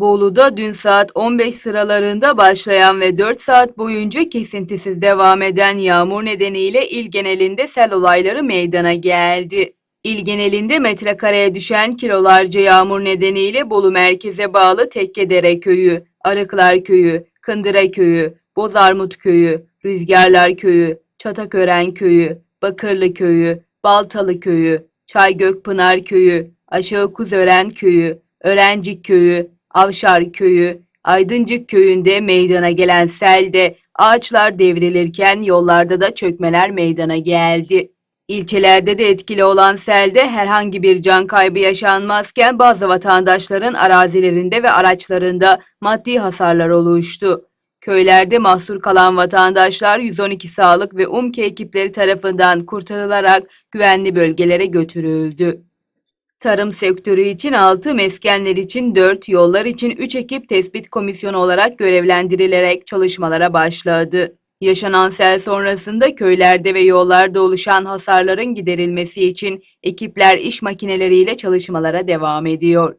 Bolu'da dün saat 15 sıralarında başlayan ve 4 saat boyunca kesintisiz devam eden yağmur nedeniyle il genelinde sel olayları meydana geldi. İl genelinde metrekareye düşen kilolarca yağmur nedeniyle Bolu merkeze bağlı Tekkedere köyü, Arıklar köyü, Kındıra köyü, Bozarmut köyü, Rüzgarlar köyü, Çatakören köyü, Bakırlı köyü, Baltalı köyü, Çaygökpınar köyü, Aşağı Kuzören köyü, Örencik köyü, Avşar köyü, Aydıncık köyünde meydana gelen selde ağaçlar devrilirken yollarda da çökmeler meydana geldi. İlçelerde de etkili olan selde herhangi bir can kaybı yaşanmazken bazı vatandaşların arazilerinde ve araçlarında maddi hasarlar oluştu. Köylerde mahsur kalan vatandaşlar 112 sağlık ve UMKE ekipleri tarafından kurtarılarak güvenli bölgelere götürüldü. Tarım sektörü için 6, meskenler için 4, yollar için 3 ekip tespit komisyonu olarak görevlendirilerek çalışmalara başladı. Yaşanan sel sonrasında köylerde ve yollarda oluşan hasarların giderilmesi için ekipler iş makineleriyle çalışmalara devam ediyor.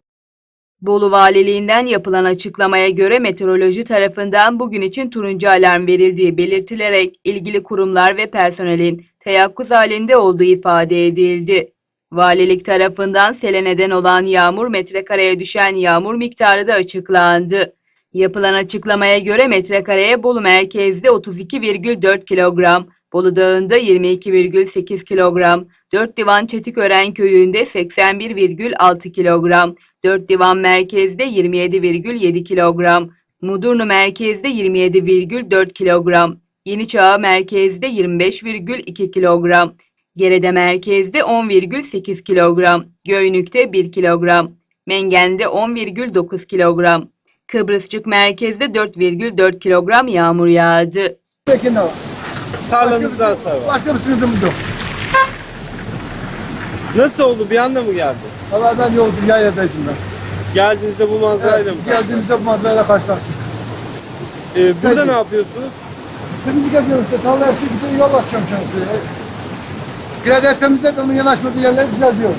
Bolu Valiliğinden yapılan açıklamaya göre meteoroloji tarafından bugün için turuncu alarm verildiği belirtilerek ilgili kurumlar ve personelin teyakkuz halinde olduğu ifade edildi. Valilik tarafından sele neden olan yağmur metrekareye düşen yağmur miktarı da açıklandı. Yapılan açıklamaya göre metrekareye Bolu merkezde 32,4 kilogram, Bolu Dağı'nda 22,8 kilogram, 4 divan Çetikören köyünde 81,6 kilogram, 4 divan merkezde 27,7 kilogram, Mudurnu merkezde 27,4 kilogram, Yeniçağa merkezde 25,2 kilogram, Gerede merkezde 10,8 kilogram, Göynük'te 1 kilogram, Mengen'de 10,9 kilogram, Kıbrısçık merkezde 4,4 kilogram yağmur yağdı. Peki ne var? Başka bir- hasar var. Başka bir sıkıntımız yok. Nasıl oldu? Bir anda mı geldi? Valla ben yoldum yayladaydım ben. Geldiğinizde bu manzarayla mı? geldiğimizde bu manzarayla karşılaştık. Ee, burada Peki. ne yapıyorsunuz? Temizlik yapıyorum işte. Tarlaya bir de yol an şuraya. Grader temizle onun yanaşmadığı yerleri düzeltiyorum.